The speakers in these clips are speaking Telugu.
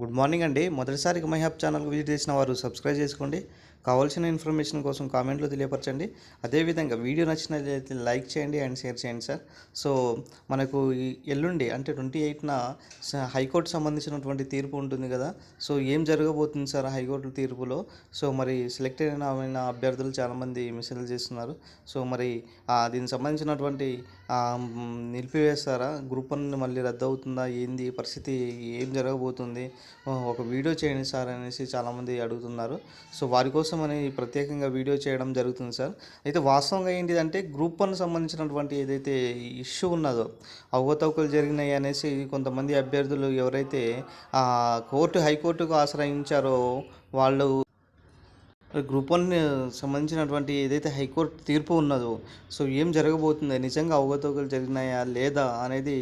గుడ్ మార్నింగ్ అండి. మొదటిసారిగా మై హబ్ ఛానల్ విజిట్ చేసిన వారు సబ్స్క్రైబ్ చేసుకోండి. కావాల్సిన ఇన్ఫర్మేషన్ కోసం కామెంట్లో తెలియపరచండి. అదేవిధంగా వీడియో నచ్చినట్లయితే లైక్ చేయండి అండ్ షేర్ చేయండి సార్. సో మనకు ఎల్లుండి అంటే ట్వంటీ ఎయిట్న హైకోర్టు సంబంధించినటువంటి తీర్పు ఉంటుంది కదా. సో ఏం జరగబోతుంది సార్ హైకోర్టు తీర్పులో? సో మరి సెలెక్ట్ అయిన అభ్యర్థులు చాలామంది మెసేజ్లు చేస్తున్నారు. సో మరి దీనికి సంబంధించినటువంటి నిలిపివేస్తారా? గ్రూప్ వన్ మళ్ళీ రద్దు అవుతుందా ఏంది? పరిస్థితి ఏం జరగబోతుంది? ఒక వీడియో చేయండి సార్ అనేసి చాలామంది అడుగుతున్నారు. సో వారి కోసం అని ప్రత్యేకంగా వీడియో చేయడం జరుగుతుంది సార్. అయితే వాస్తవంగా ఏంటిదంటే గ్రూప్ వన్ సంబంధించినటువంటి ఏదైతే ఇష్యూ ఉన్నదో అవకతవకలు జరిగినాయి అనేసి కొంతమంది అభ్యర్థులు ఎవరైతే ఆ, కోర్టు హైకోర్టుకు ఆశ్రయించారో వాళ్ళు గ్రూప్ వన్ సంబంధించినటువంటి ఏదైతే హైకోర్టు తీర్పు ఉన్నదో సో ఏం జరగబోతుంది? నిజంగా అవగతవకలు జరిగినాయా? లేదా? అనేది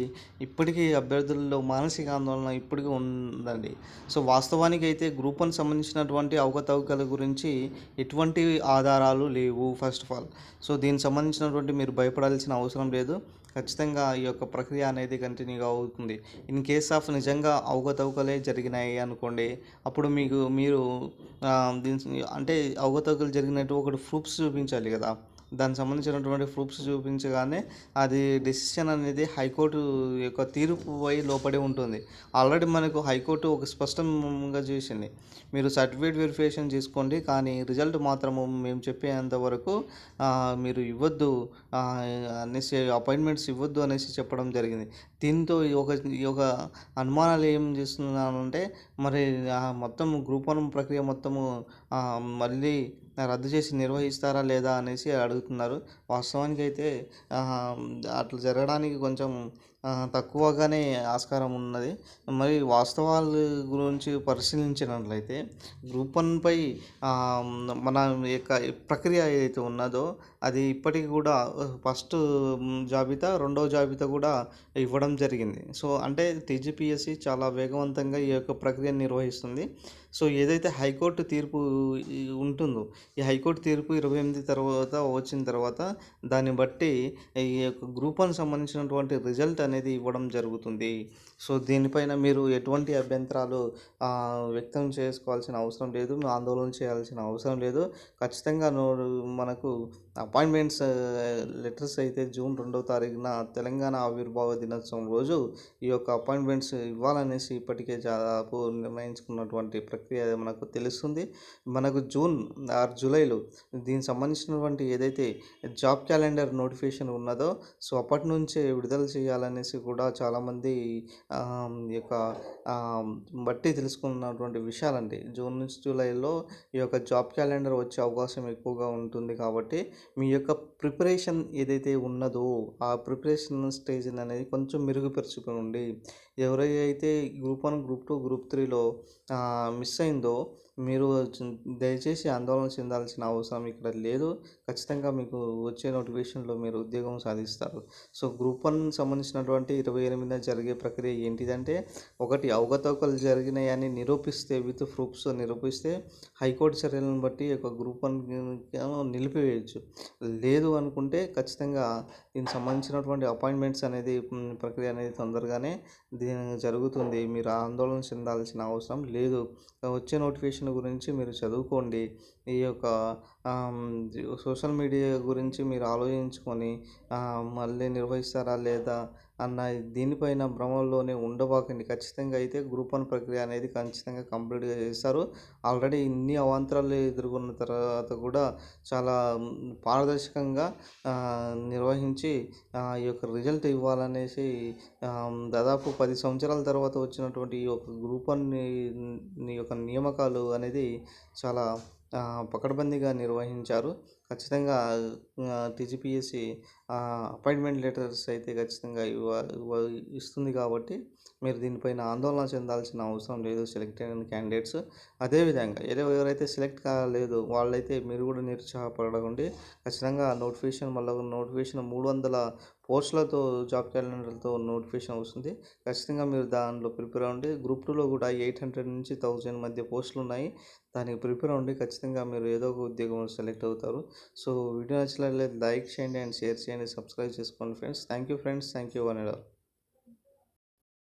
ఇప్పటికీ అభ్యర్థుల్లో మానసిక ఆందోళన ఇప్పటికీ ఉందండి. సో వాస్తవానికి అయితే గ్రూప్ వన్ సంబంధించినటువంటి అవకతవకల గురించి ఎటువంటి ఆధారాలు లేవు ఫస్ట్ ఆఫ్ ఆల్ సో దీనికి సంబంధించినటువంటి మీరు భయపడాల్సిన అవసరం లేదు. ఖచ్చితంగా ఈ యొక్క ప్రక్రియ అనేది కంటిన్యూగా అవుతుంది. ఇన్ కేస్ ఆఫ్ నిజంగా అవకతవకలే జరిగినాయి అనుకోండి అప్పుడు మీకు మీరు దీని అంటే అవకతవకలు జరిగినట్టు ఒకటి ప్రూఫ్స్ చూపించాలి కదా. దానికి సంబంధించినటువంటి ప్రూఫ్స్ చూపించగానే అది డెసిషన్ అనేది హైకోర్టు యొక్క తీర్పుపై లోపడి ఉంటుంది. ఆల్రెడీ మనకు హైకోర్టు ఒక స్పష్టంగా చేసింది. మీరు సర్టిఫికేట్ వెరిఫికేషన్ చేసుకోండి కానీ రిజల్ట్ మాత్రము మేము చెప్పేంత వరకు మీరు ఇవ్వద్దు అనేసి అపాయింట్మెంట్స్ ఇవ్వద్దు అనేసి చెప్పడం జరిగింది. దీంతో ఈ ఒక ఈ ఒక అనుమానాలు ఏం చేస్తున్నానంటే మరి ఆ మొత్తం గ్రూప్ వన్ ప్రక్రియ మొత్తము మళ్ళీ రద్దు చేసి నిర్వహిస్తారా లేదా అనేసి అడుగుతున్నారు. వాస్తవానికి అయితే అట్లా జరగడానికి కొంచెం తక్కువగానే ఆస్కారం ఉన్నది. మరి వాస్తవాల గురించి పరిశీలించినట్లయితే గ్రూప్ వన్పై మన యొక్క ప్రక్రియ ఏదైతే ఉన్నదో అది ఇప్పటికి కూడా ఫస్ట్ జాబితా రెండవ జాబితా కూడా ఇవ్వడం జరిగింది. సో అంటే టీజీపీఎస్సి చాలా వేగవంతంగా ఈ యొక్క ప్రక్రియను నిర్వహిస్తుంది. సో ఏదైతే హైకోర్టు తీర్పు ఉంటుందో ఈ హైకోర్టు తీర్పు ఇరవై ఎనిమిది తర్వాత వచ్చిన తర్వాత దాన్ని బట్టి ఈ యొక్క గ్రూప్ వన్ సంబంధించినటువంటి రిజల్ట్ అనేది ఇవ్వడం జరుగుతుంది. సో దీనిపైన మీరు ఎటువంటి అభ్యంతరాలు వ్యక్తం చేసుకోవాల్సిన అవసరం లేదు ఆందోళన చేయాల్సిన అవసరం లేదు. ఖచ్చితంగా మనకు అపాయింట్మెంట్స్ లెటర్స్ అయితే జూన్ రెండవ తారీఖున తెలంగాణ ఆవిర్భావ దినోత్సవం రోజు ఈ యొక్క అపాయింట్మెంట్స్ ఇవ్వాలనేసి ఇప్పటికే దాదాపు నిర్ణయించుకున్నటువంటి ప్రక్రియ మనకు తెలుస్తుంది. మనకు జూన్ ఆర్ జూలైలో దీనికి సంబంధించినటువంటి ఏదైతే జాబ్ క్యాలెండర్ నోటిఫికేషన్ ఉన్నదో సో అప్పటి నుంచే విడుదల చేయాలనేసి కూడా చాలామంది ఈ యొక్క బట్టి తెలుసుకున్నటువంటి విషయాలండి. జూన్ నుంచి జూలైలో ఈ యొక్క జాబ్ క్యాలెండర్ వచ్చే అవకాశం ఎక్కువగా ఉంటుంది కాబట్టి మీ యొక్క ప్రిపరేషన్ ఏదైతే ఉన్నదో ఆ ప్రిపరేషన్ స్టేజ్ అనేది కొంచెం మెరుగుపరుచుకోండి. ఎవరైతే group one group two group త్రీలో మిస్ అయిందో మీరు దయచేసి ఆందోళన చెందాల్సిన అవసరం ఇక్కడ లేదు. ఖచ్చితంగా మీకు వచ్చే నోటిఫికేషన్లో మీరు ఉద్యోగం సాధిస్తారు. సో గ్రూప్ వన్ సంబంధించినటువంటి ఇరవై ఎనిమిదిన జరిగే ప్రక్రియ ఏంటిదంటే ఒకటి అవకతవకలు జరిగినాయని నిరూపిస్తే విత్ ప్రూఫ్స్ నిరూపిస్తే హైకోర్టు చర్యలను బట్టి ఒక గ్రూప్ వన్ నిలిపివేయచ్చు. లేదు అనుకుంటే ఖచ్చితంగా దీనికి సంబంధించినటువంటి అపాయింట్మెంట్స్ అనేది ప్రక్రియ అనేది తొందరగానే దీని జరుగుతుంది. మీరు ఆందోళన చెందాల్సిన అవసరం లేదు. వచ్చే నోటిఫికేషన్ గురించి మీరు చదువుకోండి. ఈ యొక్క సోషల్ మీడియా గురించి మీరు ఆలోచించుకొని మళ్ళీ నిర్వహిస్తారా లేదా అన్న దీనిపైన భ్రమంలోనే ఉండబాకండి. ఖచ్చితంగా అయితే గ్రూప్ వన్ ప్రక్రియ అనేది ఖచ్చితంగా కంప్లీట్గా చేస్తారు. ఆల్రెడీ ఇన్ని అవాంతరాలు ఎదుర్కొన్న తర్వాత కూడా చాలా పారదర్శకంగా నిర్వహించి ఈ యొక్క రిజల్ట్ ఇవ్వాలనేసి దాదాపు పది సంవత్సరాల తర్వాత వచ్చినటువంటి ఈ యొక్క గ్రూప్ వన్ యొక్క నియామకాలు అనేది చాలా పకడ్బందీగా నిర్వహించారు. ఖచ్చితంగా టీజీపీఎస్సి అపాయింట్మెంట్ లెటర్స్ అయితే ఖచ్చితంగా ఇవ్వ ఇవ్వ ఇస్తుంది కాబట్టి మీరు దీనిపైన ఆందోళన చెందాల్సిన అవసరం లేదు సెలెక్ట్ అయిన క్యాండిడేట్స్. అదేవిధంగా ఏదో ఎవరైతే సెలెక్ట్ కాలేదు వాళ్ళైతే మీరు కూడా నిరుత్సాహపడకండి. ఖచ్చితంగా నోటిఫికేషన్ మళ్ళీ నోటిఫికేషన్ మూడు వందల పోస్టులతో జాబ్ క్యాలెండర్లతో నోటిఫికేషన్ వస్తుంది. ఖచ్చితంగా మీరు దానిలో ప్రిపేర్ అవ్వండి. గ్రూప్ టూలో కూడా ఎయిట్ హండ్రెడ్ నుంచి థౌజండ్ మధ్య పోస్టులు ఉన్నాయి. దానికి ప్రిపేర్ అవ్వండి. ఖచ్చితంగా మీరు ఏదో ఒక ఉద్యోగం సెలెక్ట్ అవుతారు. సో వీడియో నచ్చినట్లయితే లైక్ చేయండి అండ్ షేర్ చేయండి. సబ్స్క్రైబ్ చేసుకోండి friends. Thank you friends. Thank you one and